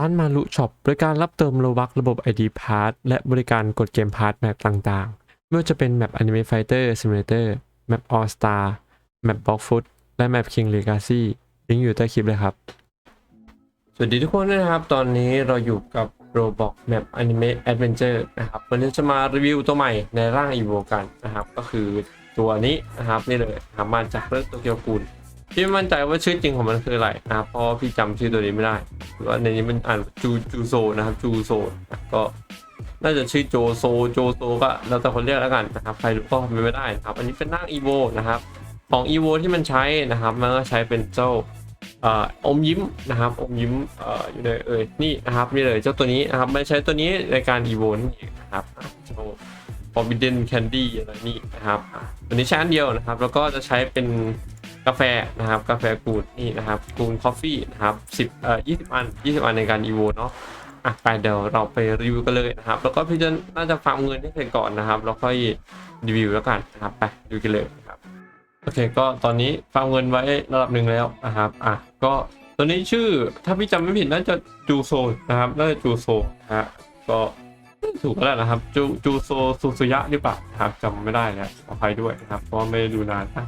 ร้านมารุช็อปบริการรับเติมโลบักระบบ ID Pass และบริการกดเกมพาร์ทแมปต่างๆ ไม่ว่าจะเป็นแมป Anime Fighter Simulator แมป All Star แมป Block Foot และแมป King Legacy ลิงก์อยู่ใต้คลิปเลยครับ สวัสดีทุกคนนะครับ ตอนนี้เราอยู่กับ Roblox Map Anime Adventure นะครับ วันนี้จะมารีวิวตัวใหม่ในร่าง Evo กันนะครับ ก็คือตัวนี้นะครับนี่เลยนะครับมาจากเรื่องโตเกียวกูล พี่ไม่มั่นใจว่าชื่อจริงของมันคืออะไรนะครับเพราะพี่จำชื่อตัวนี้ไม่ได้หรือว่าในนี้มันอ่านจูจูโซนะครับจูโซก็น่าจะชื่อโจโซโจโซก็แล้วแต่คนเรียกแล้วกันนะครับใครรู้ก็คอมเมนต์ไม่ได้นะครับ อันนี้เป็นร่าง Evo นะครับของ Evo ที่มันใช้นะครับ มันก็ใช้เป็นเจ้าออมยิ้มนะครับอมยิ้มออยู่ในเอ่ยนี่นะครับนี่เลยเจ้าตัวนี้นะครับมันใช้ตัวนี้ในการ Evo นั่นเองนะครับเจ้า Forbidden Candy อะไรนี่นะครับอะตัวนี้ใช้อันเดียวนะครับ แล้วก็จะใช้เป็น กาแฟนะครับกาแฟกูดนี่นะครับกูดคอฟฟี่นะครับ10เอ่อ20อัน20อันในการ Evo เนาะอะไปเดี๋ยวเราไปรีวิวกันเลยนะครับ แล้วก็พี่จะน่าจะฟาร์มเงินให้เสร็จก่อนนะครับ แล้วค่อยรีวิวแล้วกันนะครับไปดูกันเลยนะครับโอเคก็ตอนนี้ฟาร์มเงินไว้ระดับหนึ่งแล้วนะครับอะก็ตัวนี้ชื่อถ้าพี่จำไม่ผิดน่าจะจูโซนะครับน่าจะจูโซนะฮะก็ถูกแล้วนะครับจูจูโซซูซุยะหรือเปล่าครับจำไม่ได้แล้วขออภัยด้วยนะครับเพราะไม่ดูนานนะ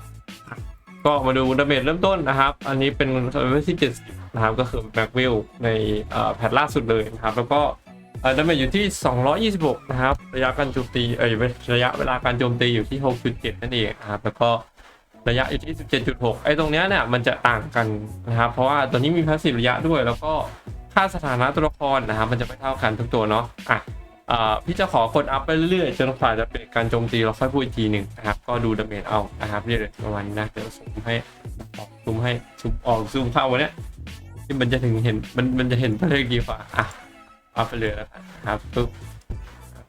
ก็มาดูดาเมจเริ่มต้นนะครับ อันนี้เป็นเลเวลที่70นะครับก็คือแบ็กวิลในแพทล่าสุดเลยนะครับ แล้วก็ดาเมจอยู่ที่ 226 นะครับ ระยะการโจมตีเอ้ยระยะเวลาการโจมตีอยู่ที่ 6.7 นั่นเองนะครับ แล้วก็ระยะอยู่ที่ 17.6 ไอ้ตรงเนี้ยเนี่ยมันจะต่างกันนะครับ เพราะว่าตัวนี้มีพาสซีฟระยะด้วย แล้วก็ค่าสถานะตัวละครนะครับ มันจะไม่เท่ากันทุกตัวเนาะ อะ พี่จะขอกดอัพไปเรื่อยๆจนกว่าจะเป็นการโจมตีเราค่อยพูดอีกทีหนึ่งนะครับ ก็ดูดาเมจเอานะครับนี่เลยประมาณนี้นะเดี๋ยวซูมให้ออกซูมให้ซูมออกซูมเข้าวันเนี้ยที่มันจะถึงเห็นมันมันจะเห็นตัวเลขดีกว่าอะอัพไปเลยแล้วนะครับปึ๊บ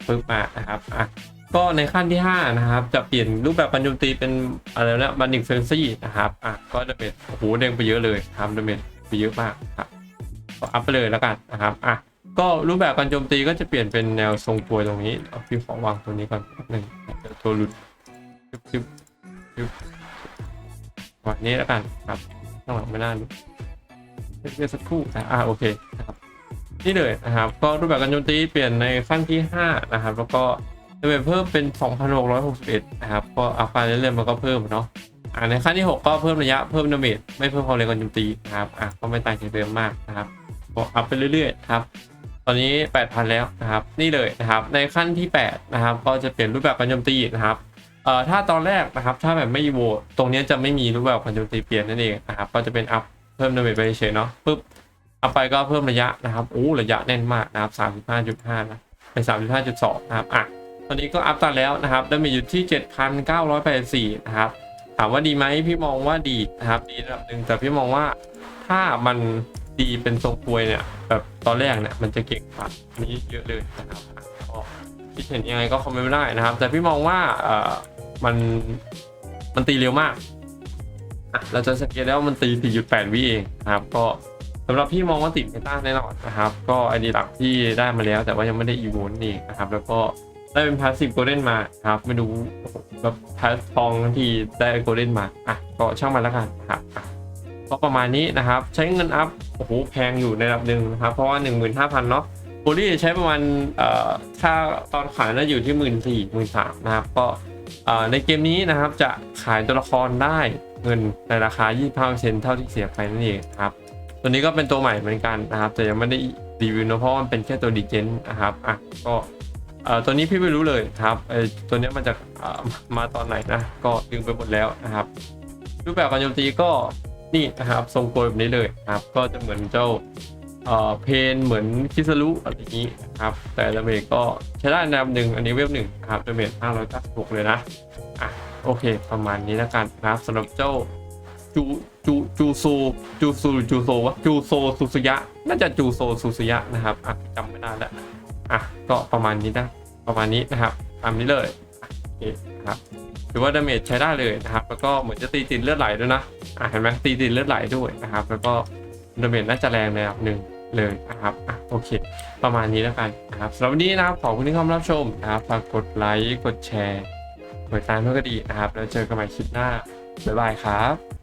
ปึ๊บมานะครับอะก็ในขั้นที่ 5 นะครับ จะเปลี่ยนรูปแบบการโจมตีเป็นอะไรนะบันดิงเฟนซี่นะครับอะก็จะเป็นโอ้โหเด้งไปเยอะเลยครับดาเมจไปเยอะมากครับก็อัพไปเลยแล้วกันนะครับอะ ก็รูปแบบการโจมตีก็จะเปลี่ยนเป็นแนวทรงกลวยตรงนี้เอาพี่ขอวางตัวนี้ก่อนหนึ่งเดี๋ยวตัวหลุดยุบยุบยุบวางนี้แล้วกันครับข้างหลังไม่น่าหลุดเดี๋ยวสักครู่อะอะโอเคนะครับนี่เลยนะครับ ก็รูปแบบการโจมตีเปลี่ยนในขั้นที่ 5 นะครับ แล้วก็ดาเมจเพิ่มเป็น 2,661 นะครับ ก็อัพไปเรื่อยๆมันก็เพิ่มเนาะอ่าในขั้นที่ 6 ก็เพิ่มระยะเพิ่มดาเมจไม่เพิ่มความเร็วการโจมตีนะครับอะก็ไม่ต่างจากเดิมมากนะครับก็อัพไปเรื่อยๆครับ ตอนนี้ 8,000 แล้วนะครับ นี่เลยนะครับ ในขั้นที่ 8 นะครับ ก็จะเปลี่ยนรูปแบบการโจมตีนะครับเอ่อถ้าตอนแรกนะครับ ถ้าแบบไม่อีโวตตรงนี้จะไม่มีรูปแบบการโจมตีเปลี่ยนนั่นเองนะครับ ก็จะเป็นอัพเพิ่มดาเมจไปเฉยเนาะปึ๊บอัพไปก็เพิ่มระยะนะครับโอ้ระยะแน่นมากนะครับ35.5นะเป็น35.2นะครับอะตอนนี้ก็อัพตันแล้วนะครับดาเมจอยู่ที่ 7,984นะครับถามว่าดีไหมพี่มองว่าดีนะครับดีระดับหนึ่งแต่พี่มองว่าถ้ามัน ดีเป็นทรงปวยเนี่ยแบบตอนแรกเนี่ยมันจะเก่งกว่านี้เยอะเลยนะครับอะก็คิดเห็นยังไงก็คอมเมนต์ไม่ได้นะครับ แต่พี่มองว่าเอ่อมันมันตีเร็วมากอะเราจะสังเกตได้ว่ามันตี 4.8 วิเองนะครับ ก็สำหรับพี่มองว่าติดเมตาแน่นอนนะครับ ก็ไอดีหลักที่ได้มาแล้ว แต่ว่ายังไม่ได้อีโวนนี่นะครับ แล้วก็ได้เป็นพาสซีฟโกลเด้นมาครับ ไม่รู้แบบพาสทองทีได้โกลเด้นมา อะ ก็ช่างมันแล้วกันครับ ก็ประมาณนี้นะครับ ใช้เงินอัพโอ้โหแพงอยู่ในระดับหนึ่งนะครับ เพราะว่า 15,000เนาะโบลี่ใช้ประมาณเอ่อถ้าตอนขายน่าอยู่ที่1 4 0 0 0 0 1 3 0 0นสามนะครับ ก็เอ่อในเกมนี้นะครับจะขายตัวละครได้เงินในราคา 25%เท่าที่เสียไปนั่นเองครับ ตัวนี้ก็เป็นตัวใหม่เหมือนกันนะครับ แต่ยังไม่ได้รีวิวเนอะเพราะว่ามันเป็นแค่ตัวดีเจนนะครับอะก็เอ่อตัวนี้พี่ไม่รู้เลยครับไอตัวเนี้ยมันจะเอ่อมาตอนไหนนะ ก็ดึงไปหมดแล้วนะครับ รูปแบบการโจมตีก็ นี่นะครับทรงโกยแบบนี้เลยครับ ก็จะเหมือนเจ้าเอ่อเพนเหมือนคิสรุอะไรอย่างนี้นะครับ แต่ดาเมจก็ใช้ได้ในระดับหนึ่งอันนี้เวฟหนึ่งครับดาเมจ596เลยนะอะโอเค ประมาณนี้แล้วกันนะครับสำหรับเจ้าจูจูจูโซจูซูจูโซวะจูโซสุสุยะ น่าจะจูโซสุสุยะนะครับอะจำไม่ได้แล้วอะก็ประมาณนี้นะประมาณนี้นะครับตามนี้เลยโอเคครับถือว่าดาเมจใช้ได้เลยนะครับ แล้วก็เหมือนจะตีติดเลือดไหลด้วยนะ อะเห็นไหมตีติดเลือดไหลด้วยนะครับ แล้วก็ดาเมจน่าจะแรงในระดับหนึ่งเลยนะครับอะโอเค ประมาณนี้แล้วกันนะครับสำหรับวันนี้นะครับขอบคุณที่เข้ามารับชมนะครับฝากกดไลค์กดแชร์กดติดตามเพื่อก็ดีนะครับแล้วเจอกันใหม่คลิปหน้าบ๊ายบายครับ